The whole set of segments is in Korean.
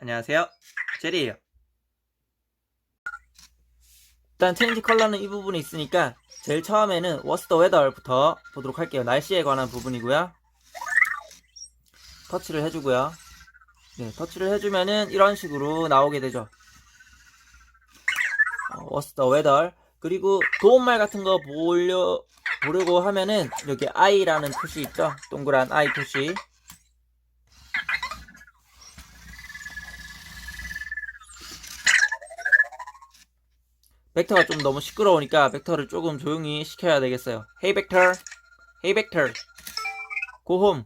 안녕하세요. 제리예요. 일단 체인지 컬러는 이 부분에 있으니까 제일 처음에는 the weather부터 보도록 할게요. 날씨에 관한 부분이고요. 터치를 해주고요. 네, 터치를 해주면은 이런 식으로 나오게 되죠. 어, What's the weather? 그리고 도움말 같은 거 보려, 보려고 하면은 여기 I라는 표시 있죠? 동그란 I 표시. 벡터가 좀 너무 시끄러우니까 벡터를 조금 조용히 시켜야 되겠어요. Hey 벡터, Hey 벡터, home.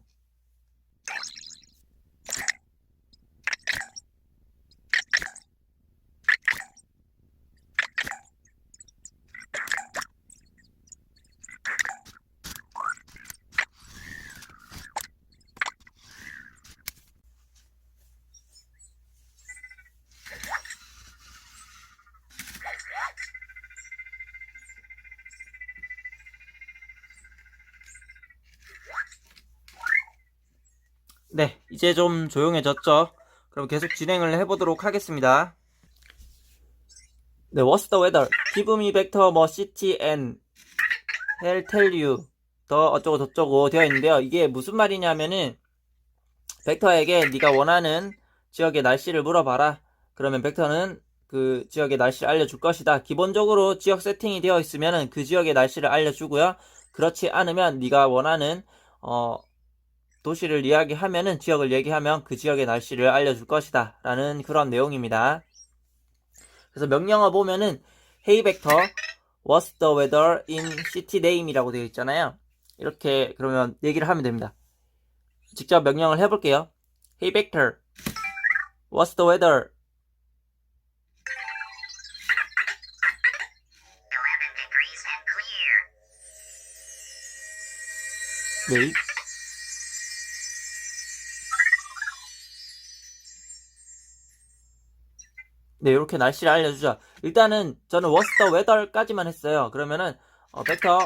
네, 이제 좀 조용해졌죠? 그럼 계속 진행을 해보도록 하겠습니다. 네, what's the weather? give me vector 뭐 city and I'll tell you 더 어쩌고 저쩌고 되어 있는데요. 이게 무슨 말이냐면은 벡터에게 네가 원하는 지역의 날씨를 물어봐라. 그러면 벡터는 그 지역의 날씨를 알려줄 것이다. 기본적으로 지역 세팅이 되어 있으면 그 지역의 날씨를 알려주고요. 그렇지 않으면 네가 원하는 어, 도시를 이야기하면은 지역을 얘기하면 그 지역의 날씨를 알려줄 것이다. 라는 그런 내용입니다. 그래서 명령어 보면은 Hey vector, what's the weather in city name이라고 되어 있잖아요. 이렇게 그러면 얘기를 하면 됩니다. 직접 명령을 해볼게요. Hey vector, what's the weather 11 degrees and clear. 네. 네, 이렇게 날씨를 알려주죠. 일단은 저는 the weather까지만 했어요. 그러면은 어, 벡터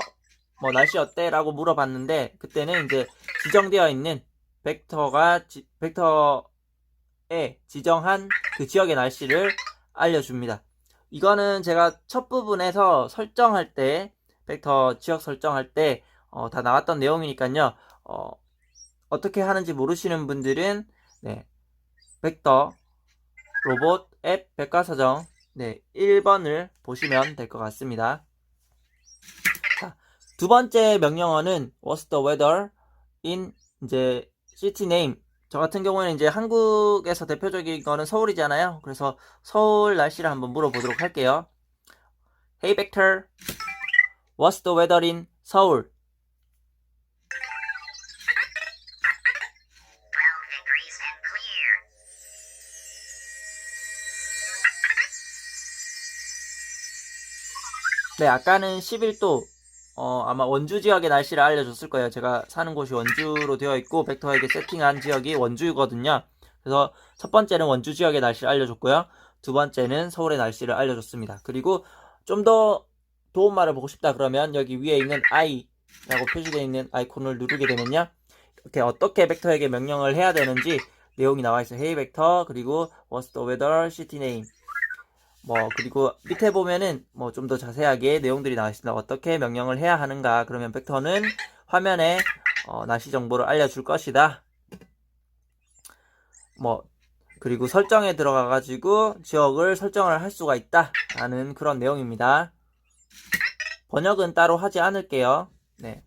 뭐 날씨 어때? 라고 물어봤는데 그때는 이제 지정되어 있는 벡터가 지, 벡터에 지정한 그 지역의 날씨를 알려줍니다. 이거는 제가 첫 부분에서 설정할 때 벡터 지역 설정할 때 어, 다 나왔던 내용이니까요. 어, 어떻게 하는지 모르시는 분들은 네, 벡터 로봇 앱 백과사정 네, 1번을 보시면 될 것 같습니다. 자, 두 번째 명령어는 What's the weather in 이제 city name. 저 같은 경우에는 이제 한국에서 대표적인 거는 서울이잖아요. 그래서 서울 날씨를 한번 물어보도록 할게요. Hey Vector, What's the weather in 서울? 네, 아까는 11도, 어, 아마 원주 지역의 날씨를 알려줬을 거예요. 제가 사는 곳이 원주로 되어 있고, 벡터에게 세팅한 지역이 원주거든요. 그래서 첫 번째는 원주 지역의 날씨를 알려줬고요. 두 번째는 서울의 날씨를 알려줬습니다. 그리고 좀 더 도움말을 보고 싶다 그러면 여기 위에 있는 I라고 표시되어 있는 아이콘을 누르게 되면요. 이렇게 어떻게 벡터에게 명령을 해야 되는지 내용이 나와 있어요. Hey 벡터, 그리고 What's the weather, city name. 뭐 그리고 밑에 보면은 뭐 좀 더 자세하게 내용들이 나와 있습니다. 어떻게 명령을 해야 하는가? 그러면 벡터는 화면에 어, 날씨 정보를 알려줄 것이다. 뭐 그리고 설정에 들어가 가지고 지역을 설정을 할 수가 있다 라는 그런 내용입니다. 번역은 따로 하지 않을게요. 네.